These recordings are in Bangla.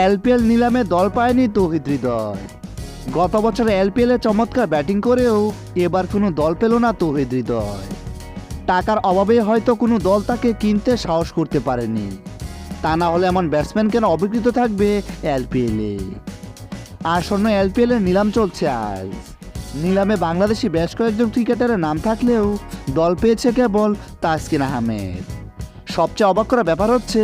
এলপিএল নিলামে দল পায়নি তৌহিদ হৃদয়। গত বছর এলপিএল চমৎকার ব্যাটিং করেও এবার কোনো দল পেল না তৌহিদ হৃদয়। টাকার অভাবে হয়তো কোনো দল তাকে কিনতে সাহস করতে পারেনি। তা না হলে এমন ব্যাটসম্যান কেন অবিকৃত থাকবে এলপিএলে আসন্ন এলপিএল এর নিলাম চলছে আজ। নিলামে বাংলাদেশি বেশ কয়েকজন ক্রিকেটারের নাম থাকলেও দল পেয়েছে কেবল তাসকিন আহমেদ। সবচেয়ে অবাক করা ব্যাপার হচ্ছে,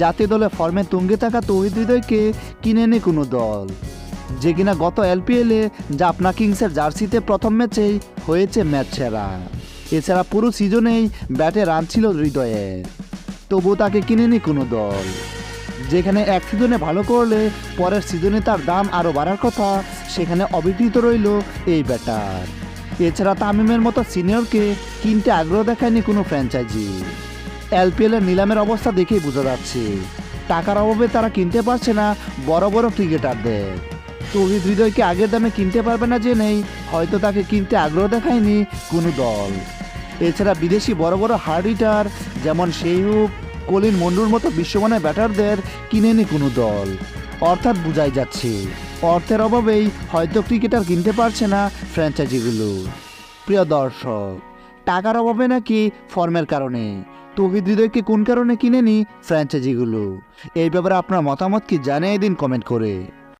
জাতীয় দলে ফর্মে তুঙ্গে থাকা তৌহিদ হৃদয়কে কিনে নি কোনো দল। যে কিনা গত এলপিএলে জাপনা কিংসের জার্সিতে প্রথম ম্যাচেই হয়েছে ম্যাচ সেরা। এছাড়া পুরো সিজনেই ব্যাটে রান ছিল হৃদয়ের তবু তাকে কিনেনি কোনো দল। যেখানে এক সিজনে ভালো করলে পরের সিজনে তার দাম আরও বাড়ার কথা, সেখানে অবিকৃত রইল এই ব্যাটার। এছাড়া তামিমের মতো সিনিয়রকে কিনতে আগ্রহ দেখায়নি কোনো ফ্র্যাঞ্চাইজি। এলপিএলের নিলামের অবস্থা দেখেই বোঝা যাচ্ছে। টাকার অভাবে তারা কিনতে পারছে না বড় বড় ক্রিকেটারদের। তৌহিদ হৃদয়কে আগের দামে কিনতে পারবে না যে নেই হয়তো তাকে কিনতে আগ্রহ দেখায়নি কোনো দল। এছাড়া বিদেশি বড় বড় হার্ড হিটার যেমন সেইহুক কলিন মন্ডুর মতো বিশ্বমানের ব্যাটারদের কিনেনি কোনো দল। অর্থাৎ বোঝাই যাচ্ছে, অর্থের অভাবেই হয়তো ক্রিকেটার কিনতে পারছে না ফ্র্যাঞ্চাইজিগুলো প্রিয় দর্শক, টাকার অভাবে নাকি ফর্মের কারণে তৌহিদ হৃদয়কে কোন কারণে কিনেনি ফ্র্যাঞ্চাইজিগুলো? এই ব্যাপারে আপনার মতামত কি জানিয়ে দিন কমেন্ট করে।